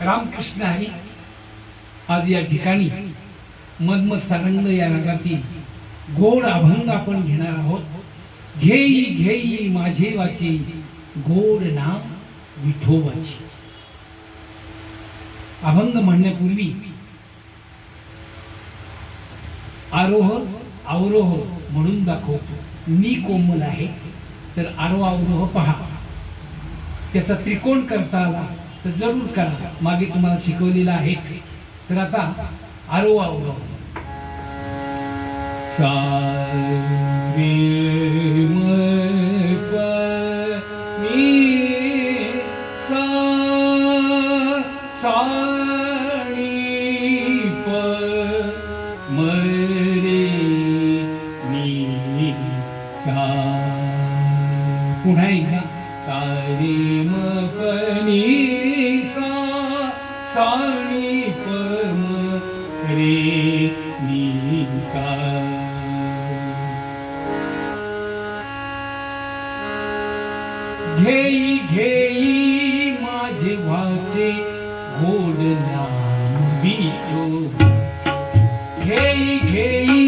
रामकृष्ण हरी. आज या ठिकाणी मधमध सारंग या रागातील गोड अभंग आपण घेणार आहोत. घेई घेई माझे वाचे गोड नाम विठोबाचे. अभंग म्हणण्यापूर्वी आरोह अवरोह म्हणून दाखवतो. मी कोमल आहे तर आरोह अवरोह पहा. त्याचा त्रिकोण करता आला. तर जरूर करा मागे तुम्हाला शिकवलेलं आहेच तर आता आरो आवरो सा एकदा सा रे सा सा नी रे नी सा घेई घेई माझे वाचे गोड नाम बीतो घेई घेई